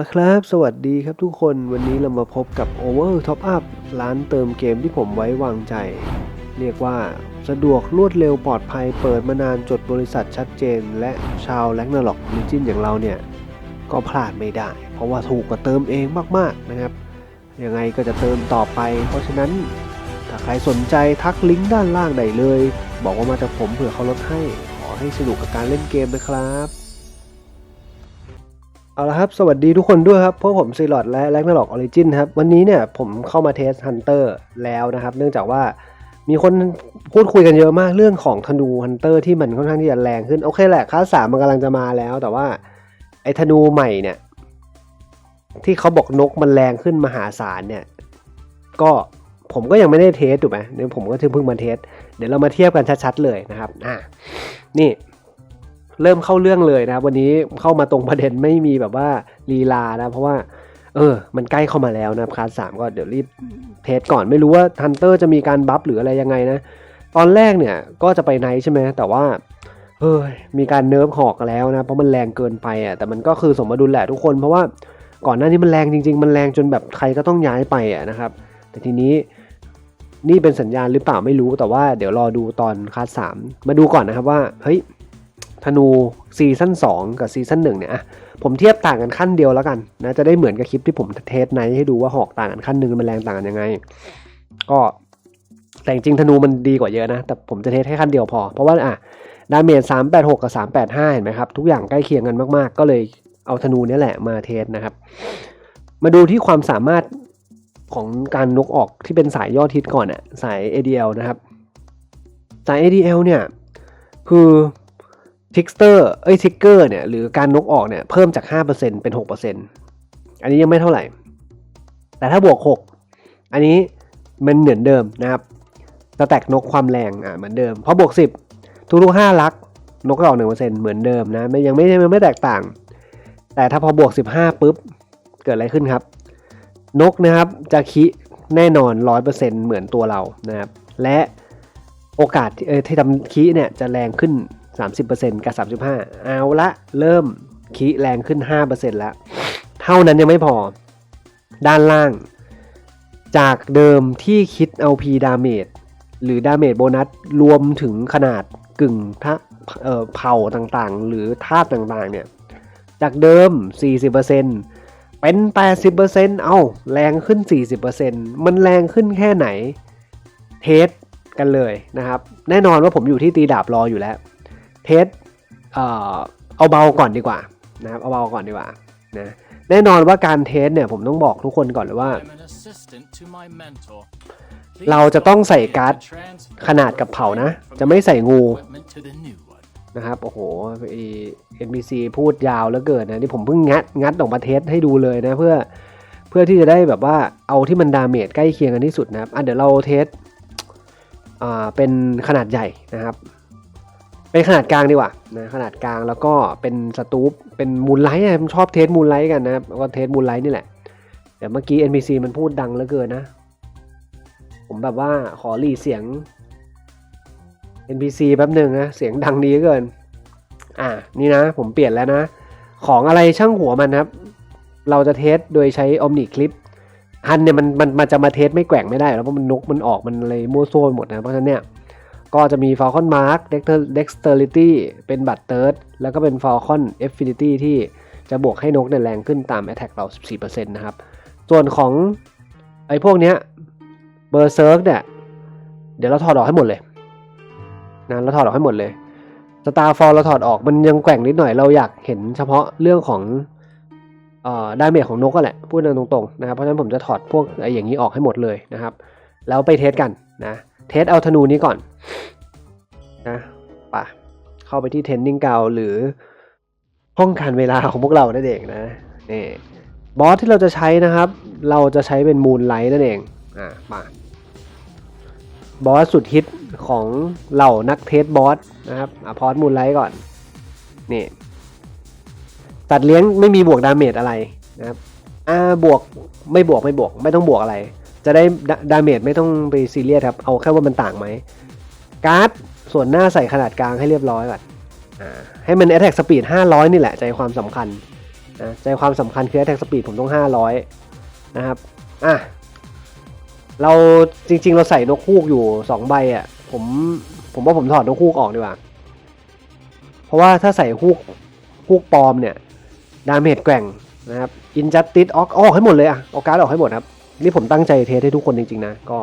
ละครับ สวัสดีครับทุกคนวันนี้เรามาพบกับ Over Top Up ร้านเติมเกมที่ผมไว้วางใจ เรียกว่าสะดวกรวดเร็วปลอดภัยเปิดมานานจดบริษัทชัดเจน และชาวแลกนาล็อกลิจินอย่างเราเนี่ย ก็พลาดไม่ได้ เพราะว่าถูกกว่าเติมเองมากๆนะครับ ยังไงก็จะเติมต่อไป เพราะฉะนั้นถ้าใครสนใจทักลิงก์ด้านล่างได้เลย บอกว่ามาจากผมเผื่อเขาลดให้ขอให้สนุกกับการเล่นเกมนะครับ เอาละครับ สวัสดีทุกคนด้วยครับเพราะผมซีลอดและแลกนาล็อกออริจินครับ วันนี้เนี่ยผมเข้ามาเทสฮันเตอร์แล้วนะครับ เนื่องจากว่ามีคนพูดคุยกันเยอะมากเรื่องของธนูฮันเตอร์ที่มันค่อนข้างที่จะแรงขึ้น โอเคแหละคลาสสามมันกำลังจะมาแล้ว แต่ว่าไอ้ธนูใหม่เนี่ย ที่เขาบอกนกมันแรงขึ้นมหาศาลเนี่ย ก็ผมก็ยังไม่ได้เทสถูกไหมเดี๋ยวผมก็เพิ่งมาเทสเดี๋ยวเรามาเทียบกันชัดๆเลยนะครับอะนี่ เริ่มเข้าเรื่องเลยนะครับ วันนี้เข้ามาตรงประเด็นไม่มีแบบว่าลีลานะเพราะว่า เออ มันใกล้เข้ามาแล้วนะครับคลาสสามก็เดี๋ยวรีบเทสก่อนไม่รู้ว่าฮันเตอร์จะมีการบัฟหรืออะไรยังไงนะ ตอนแรกเนี่ยก็จะไปไนท์ใช่ไหมแต่ว่าเออมีการเนิร์ฟหอกแล้วนะ เพราะมันแรงเกินไปอะแต่มันก็คือสมดุลแหละทุกคนเพราะว่าก่อนหน้านี้มันแรงจริง ๆ มันแรงจนแบบใครก็ต้องย้ายไปอะนะครับ แต่ทีนี้นี่เป็นสัญญาณหรือเปล่าไม่รู้แต่ว่าเดี๋ยวรอดูตอนคลาสสามมาดูก่อนนะครับว่าเฮ้ย ธนูซีซั่น2 กับซีซั่น1เนี่ยอะผมเทียบต่างกันขั้นเดียวแล้วกันนะจะได้เหมือนกับคลิปที่ผมเทสไนให้ดูว่าหอกต่างกันขั้นหนึ่งมันแรงต่างกันยังไง ก็แต่จริงธนูมันดีกว่าเยอะนะ แต่ผมจะเทสแค่ขั้นเดียวพอ เพราะว่าอะดาเมจ386 กับ 385 เห็นไหมครับ ทุกอย่างใกล้เคียงกันมากๆ ก็เลยเอาธนูนี้แหละมาเทสนะครับ มาดูที่ความสามารถของการนกออกที่เป็นสายยอดฮิตก่อนอะสาย ADL นะครับ สาย ADL เนี่ย คือ ทิกเตอร์เอ้ยทิกเกอร์เนี่ยหรือการนกออกเนี่ยเพิ่มจาก 5%เป็น 6%อันนี้ยังไม่เท่าไหร่ แต่ถ้าบวก 6 อันนี้มันเหมือนเดิมนะครับสแต็กนกความแรงอะเหมือนเดิมเพราะบวก 10 ทุกๆ5ลัก นกจะออก 1%เหมือนเดิมนะยังไม่ยังไม่แตกต่าง แต่ถ้าพอบวก 15ปุ๊บเกิดอะไรขึ้นครับ นกนะครับจะคิแน่นอน 100%เหมือนตัวเรานะครับและโอกาสที่ที่ทำคีเนี่ยจะแรงขึ้น 30%กับ 35 เอาละเริ่มคีแรงขึ้น 5%แล้ว เท่านั้นยังไม่พอ ด้านล่าง จากเดิมที่คิดเอา P damage หรือ damage โบนัสรวมถึงขนาดกึ่งทะเอ่อเผ่าต่างๆ หรือธาตุต่างๆ เนี่ย จากเดิม 40%เป็น 80%เอ้า แรงขึ้น 40%มันแรงขึ้นแค่ไหน เทสกันเลยนะครับ แน่นอนว่าผมอยู่ที่ตีดาบรออยู่แล้ว เทสเอ่อเอาเบาก่อนดีกว่านะครับเอาเบาก่อนดีกว่านะแน่นอนว่าการเทสเนี่ยผมต้องบอกทุกคนก่อนเลยว่า เราจะต้องใส่การ์ดขนาดกับเผานะ จะไม่ใส่งูนะครับโอ้โหไอ้ NPC พูดยาวแล้วเกินนะนี่ผมเพิ่งงัดงัดออกมาเทสให้ดูเลยนะเพื่อเพื่อที่จะได้แบบว่าเอาที่มันดาเมจใกล้เคียงกันที่สุดนะครับอะเดี๋ยวเราเทสอ่าเป็นขนาดใหญ่นะครับ เป็นขนาดกลางดีกว่านะขนาดกลางแล้วก็เป็นสตูปเป็นมูลไลท์ผมชอบเทสมูลไลท์กันนะก็เทสมูลไลท์นี่แหละเดี๋ยวเมื่อกี้ NPC มันพูดดังเหลือเกินนะ ผมแบบว่าขอรีเสียง NPC แป๊บหนึ่งนะเสียงดังดีเหลือเกิน อ่านี่นะ ผมเปลี่ยนแล้วนะ ของอะไรช่างหัวมันครับ เราจะเทสโดยใช้ Omni Clip ฮันเนี่ยมันมันมันจะมาเทสไม่แกว่งไม่ได้ แล้วเพราะมันนกมันออกมันเลยมั่วซั่วหมดนะเพราะฉะนั้นเนี่ย ก็จะมี Falcon Mark Dexter- Dexterity เป็นบัตรเติร์ดแล้วก็เป็น Falcon Affinity ที่จะบวกให้นกเนี่ยแรงขึ้นตาม Attack เรา 14%นะครับ ส่วนของไอ้พวกเนี้ย Berserk เนี่ย เดี๋ยวเราถอดออกให้หมดเลยนะเราถอดออกให้หมดเลย Starfall เราถอดออกมันยังแกว่งนิดหน่อยเราอยากเห็นเฉพาะเรื่องของอ่อดาเมจของนกก็แหละ พูดตรงๆนะครับเพราะฉะนั้นผมจะถอดพวกไอ้อย่างนี้ออกให้หมดเลยนะครับ แล้วไปเทสกันนะเทสเอาธนูนี้ก่อน ปะ เข้าไปที่เทนนิงเก่าหรือห้องการเวลาของพวกเรานั่นเองนะนี่บอสที่เราจะใช้นะครับ เราจะใช้เป็นมูนไลท์นั่นเองอ่ามาบอสสุดฮิตของเหล่านักเทสบอสนะครับอะพอสมูนไลท์ก่อนนี่ตัดเลี้ยงไม่มีบวกดาเมจอะไรนะครับอ่าบวกไม่บวกไม่บวก ไม่ต้องบวกอะไร จะได้ดาเมจไม่ต้องไปซีเรียสครับ เอาแค่ว่ามันต่างไหมการ์ด ส่วนหน้าใส่ขนาดกลางให้เรียบร้อยก่อนอ่าให้มัน attack speed 500 นี่แหละใจความสำคัญนะใจความสำคัญคือ attack speed ผมต้อง 500 นะครับอะเราจริง ๆ เราใส่นกคูกอยู่ 2 ใบอะผมผมว่าผมถอดนกคูกออกดีกว่า เพราะว่าถ้าใส่คูกคูกปลอมเนี่ย ดาเมจแกว่งนะครับอินจัสติสออกออกให้หมดเลยอะเอาการ์ดออกให้หมดครับ นี่ผมตั้งใจเทสให้ทุกคนจริง ๆ นะ ก็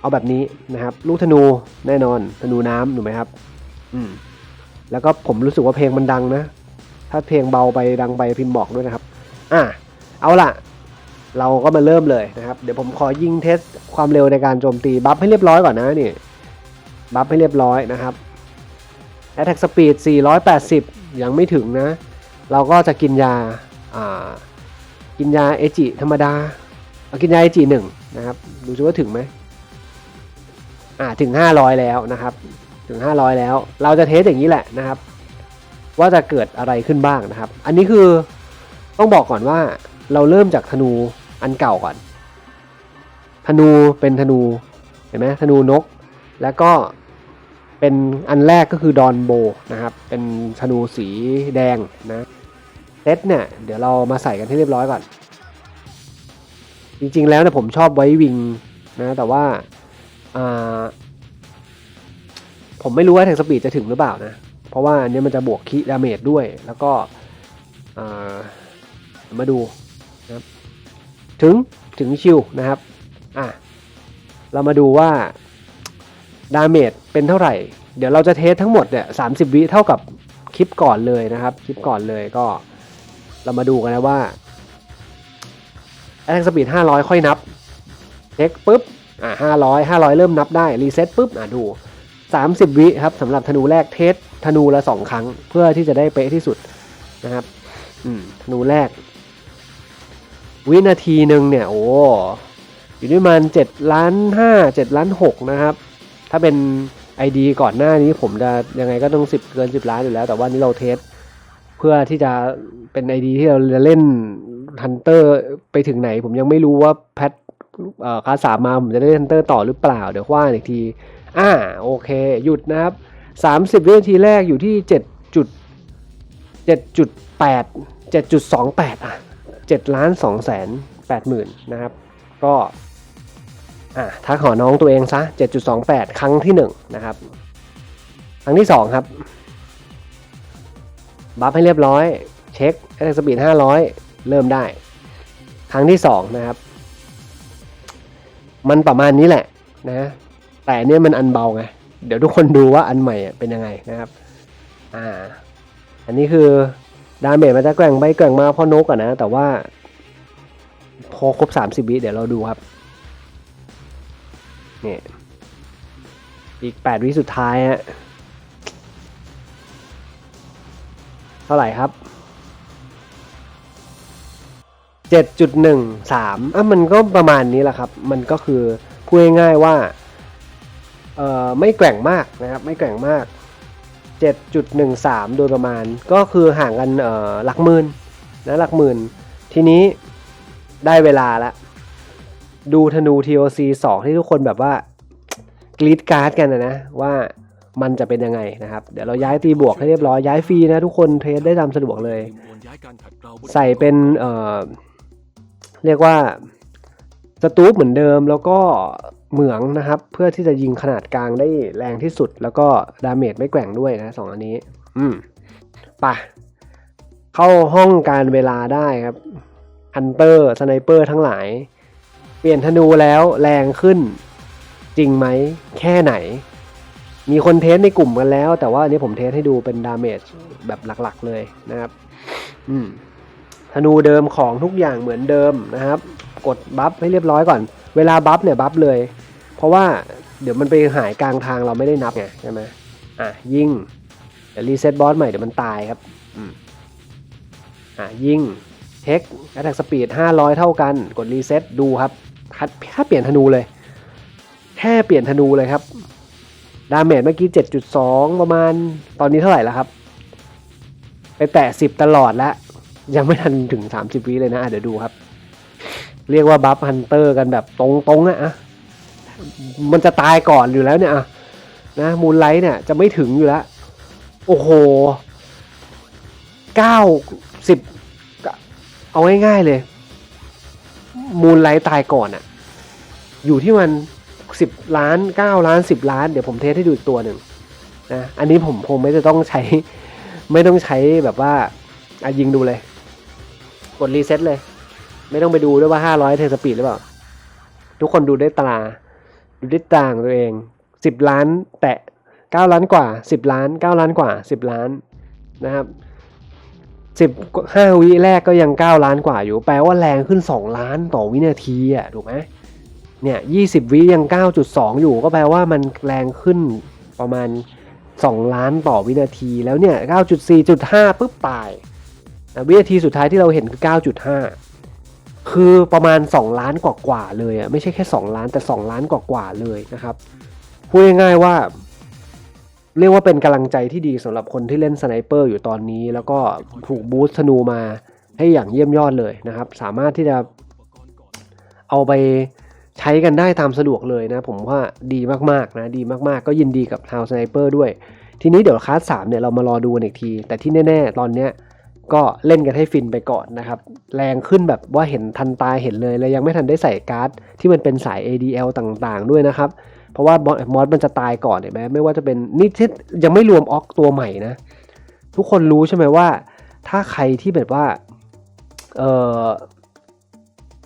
เอาแบบนี้นะครับ ลูกธนูแน่นอนธนูน้ำถูกไหมครับ อืม แล้วก็ผมรู้สึกว่าเพลงมันดังนะ ถ้าเพลงเบาไปดังไปพิมพ์บอกด้วยนะครับ อะเอาล่ะ เราก็มาเริ่มเลยนะครับ เดี๋ยวผมขอยิงเทสความเร็วในการโจมตีบัฟให้เรียบร้อยก่อนนะนี่บัฟให้เรียบร้อยนะครับ Attack Speed 480 ยังไม่ถึงนะ เราก็จะกินยาอ่ากินยาเอจิธรรมดาเอากินยาเอจิหนึ่งนะครับ ดูซิว่าถึงไหม อ่าถึง 500 แล้วนะครับ ถึง 500 แล้ว เราจะเทสอย่างนี้แหละนะครับ ว่าจะเกิดอะไรขึ้นบ้างนะครับ อันนี้คือต้องบอกก่อนว่าเราเริ่มจากธนูอันเก่าก่อน ธนูเป็นธนูเห็นไหมธนูนก แล้วก็เป็นอันแรกก็คือดอนโบนะครับ เป็นธนูสีแดงนะเซตเนี่ยเดี๋ยวเรามาใส่กันให้เรียบร้อยก่อน จริงๆแล้วเนี่ยผมชอบไว้วิงนะแต่ว่าอ่า ผมไม่รู้ว่าแท็กสปีดจะถึงหรือเปล่านะ เพราะว่าอันนี้มันจะบวกคีดาเมจด้วย แล้วก็มาดูนะครับถึงถึงชิวนะครับอะเรามาดูว่าดาเมจเป็นเท่าไหร่ เดี๋ยวเราจะเทสทั้งหมดเนี่ยสาวิเท่ากับคลิปก่อนเลยนะครับ คลิปก่อนเลยก็เรามาดูกันนะว่าแอ t สปีด500 ค่อยนับเช็คปุ๊บ อะ500 500เริ่มนับได้รีเซ็ตปุ๊บอะดู30วิครับสำหรับธนูแรกเทสธนูละ2ครั้ง เพื่อที่จะได้เป๊ะที่สุดนะครับ อืมธนูแรก วินาทีหนึ่งเนี่ย โอ้อยู่ที่ประมาณ7ล้าน5 7ล้าน6นะครับ ถ้าเป็น ID ก่อนหน้านี้ผมจะยังไงก็ต้อง10เกิน10ล้านอยู่แล้ว แต่ว่านี้เราเทสเพื่อที่จะเป็น ID ที่เราจะเล่นฮันเตอร์ไปถึงไหน ผมยังไม่รู้ว่าแพท คลาสสามมาผมจะได้เลนฮันเตอร์ต่อหรือเปล่า เดี๋ยวว่าอีกที อ่าโอเค หยุดนะครับ 30 วินาทีแรกอยู่ที่7จุด7.8 7.28 อะ7ล้าน2แสน8หมื่นนะครับ ก็อะทักหอน้องตัวเองซะ 7.28 ครั้งที่ 1 นะครับ ครั้งที่ 2 ครับ บัฟให้เรียบร้อย เช็คแอตสปีด500 เริ่มได้ ครั้งที่ 2 นะครับ มันประมาณนี้แหละนะ แต่เนี่ยมันอันเบาไง เดี๋ยวทุกคนดูว่าอันใหม่เป็นยังไงนะครับ อ่า อันนี้คือดาเมจมันจะแกว่งไปแกว่งมาเพราะนกอะนะ แต่ว่า พอครบ 30 วิเดี๋ยวเราดูครับนี่อีก 8 วิสุดท้ายฮะเท่าไหร่ครับ 7.13อะมันก็ประมาณนี้แหละครับ มันก็คือพูดง่ายๆว่าเอ่อไม่แกว่งมากนะครับ ไม่แกว่งมาก 7.13 โดยประมาณ ก็คือห่างกันเอ่อหลักหมื่นนะหลักหมื่น ทีนี้ได้เวลาล้วดูธนู TOC 2 ที่ทุกคนแบบว่ากรีดการ์ดกันนะนะ ว่ามันจะเป็นยังไงนะครับ เดี๋ยวเราย้ายตีบวกให้เรียบร้อยย้ายฟรีนะทุกคนเทสได้ตามสะดวกเลย ใส่เป็นเอ่อ เรียกว่าสตูปเหมือนเดิมแล้วก็เหมืองนะครับ เพื่อที่จะยิงขนาดกลางได้แรงที่สุด แล้วก็ดาเมจไม่แกว่งด้วยนะสองอันนี้ อืมปะเข้าห้องการเวลาได้ครับฮันเตอร์สไนเปอร์ทั้งหลาย เปลี่ยนธนูแล้วแรงขึ้น จริงไหม แค่ไหน มีคนเทสในกลุ่มกันแล้ว แต่ว่าอันนี้ผมเทสให้ดูเป็นดาเมจแบบหลักๆเลยนะครับ อืม ธนูเดิมของทุกอย่างเหมือนเดิมนะครับ กดบัฟให้เรียบร้อยก่อน เวลาบัฟเนี่ยบัฟเลย เพราะว่าเดี๋ยวมันไปหายกลางทางเราไม่ได้นับไงใช่ไหมอะยิงเดี๋ยวรีเซ็ตบอสใหม่เดี๋ยวมันตายครับอืมอะยิงเช็คแอตแทกสปีด500 เท่ากัน กดรีเซ็ตดูครับคัดแค่เปลี่ยนธนูเลย แค่เปลี่ยนธนูเลยครับ ดาเมจเมื่อกี้ 7.2 ประมาณ ตอนนี้เท่าไหร่แล้วครับ ไปแตะ 10 ตลอดแล้ว ยังไม่ทันถึง 30วิเลยนะเดี๋ยวดูครับ เรียกว่าบัฟฮันเตอร์กันแบบตรงๆอะอะมันจะตายก่อนอยู่แล้วเนี่ยนะมูลไลท์เนี่ยจะไม่ถึงอยู่แล้ว โอ้โห9 10เอาง่ายๆเลย มูลไลท์ตายก่อนอะอยู่ที่มันสิบล้านเก้าล้านสิบล้าน เดี๋ยวผมเทสให้ดูอีกตัวหนึ่งนะอันนี้ผมคงไม่จะต้องใช้ ไม่ต้องใช้แบบว่าอะยิงดูเลย กดรีเซ็ตเลย ไม่ต้องไปดูด้วยว่าห้าร้อยเทสปีดหรือเปล่า ทุกคนดูได้ตา ดูได้วยตางตัวเองสิบล้านแตะเก้าล้านกว่าสิบล้านเก้าล้านกว่าสิบล้านนะครับสิบห้าวิแรกก็ยังเก้าล้านกว่าอยู่ แปลว่าแรงขึ้นสองล้านต่อวินาทีอะถูกไหมเนี่ยยี่สิบวิยังเก้าจุดสองอยู่ ก็แปลว่ามันแรงขึ้นประมาณสองล้านต่อวินาทีแล้วเนี่ยเก้าจุดสี่จุดห้าปุ๊บตาย วินาทีสุดท้ายที่เราเห็นคือเก้าจุดห้าคือประมาณ 2 ล้านกว่าๆเลยอะไม่ใช่แค่ 2 ล้านแต่ 2 ล้านกว่าๆเลยนะครับพูดง่ายๆว่า เรียกว่าเป็นกำลังใจที่ดีสำหรับคนที่เล่นสไนเปอร์อยู่ตอนนี้ แล้วก็ถูกบูสต์ธนูมาให้อย่างเยี่ยมยอดเลยนะครับ สามารถที่จะเอาไปใช้กันได้ตามสะดวกเลยนะ ผมว่าดีมากๆนะดีมากๆ ก็ยินดีกับทาวสไนเปอร์ด้วย ทีนี้เดี๋ยวคลาสสามเนี่ยเรามารอดูกันอีกที แต่ที่แน่ ๆ ตอนเนี้ย ก็เล่นกันให้ฟินไปก่อนนะครับ แรงขึ้นแบบว่าเห็นทันตาเห็นเลย แล้วยังไม่ทันได้ใส่การ์ดที่มันเป็นสาย ADL ต่างๆ ด้วยนะครับ เพราะว่ามอสมันจะตายก่อนเห็นไหมไม่ว่าจะเป็นนี่ที่ยังไม่รวมออกตัวใหม่นะ ทุกคนรู้ใช่ไหมว่า ถ้าใครที่แบบว่า เออ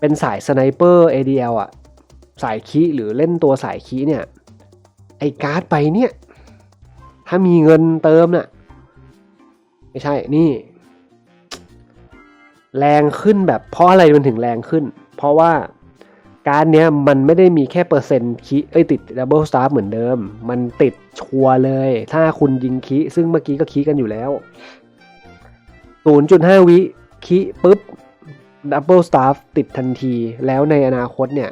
เป็นสายสไนเปอร์ ADL อะสายคีหรือเล่นตัวสายคีเนี่ย ไอการ์ดไปเนี่ย ถ้ามีเงินเติมน่ะ ไม่ใช่นี่ แรงขึ้นแบบเพราะอะไรมันถึงแรงขึ้น เพราะว่าการเนี้ยมันไม่ได้มีแค่เปอร์เซ็นต์คีเอ้ยติดดับเบิลสตาร์เหมือนเดิม มันติดชัวร์เลย ถ้าคุณยิงคีซึ่งเมื่อกี้ก็คีกันอยู่แล้ว 0.5 วิคีปุ๊บดับเบิลสตาร์ติดทันที แล้วในอนาคตเนี่ย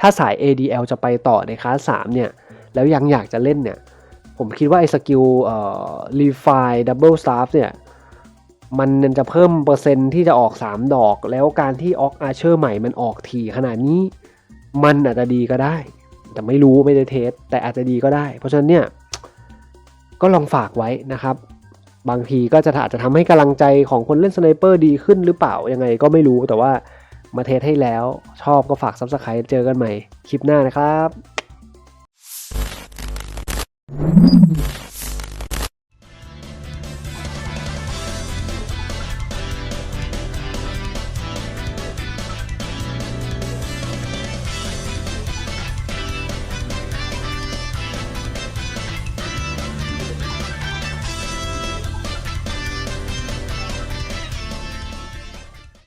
ถ้าสาย ADL จะไปต่อในคลาส3เนี่ย แล้วยังอยากจะเล่นเนี่ย ผมคิดว่าไอ้สกิลเอ่อรีไฟดับเบิลสตาร์เนี่ย มันจะเพิ่มเปอร์เซ็นต์ที่จะออก 3 ดอก แล้วการที่ออกอาเชอร์ใหม่มันออกทีขนาดนี้ มันอาจจะดีก็ได้ แต่ไม่รู้ไม่ได้เทส แต่อาจจะดีก็ได้ เพราะฉะนั้นเนี่ย ก็ลองฝากไว้นะครับ บางทีก็จะอาจจะทำให้กำลังใจของคนเล่นสไนเปอร์ดีขึ้นหรือเปล่า ยังไงก็ไม่รู้แต่ว่ามาเทสให้แล้ว ชอบก็ฝากซับสไครต์เจอกันใหม่คลิปหน้านะครับ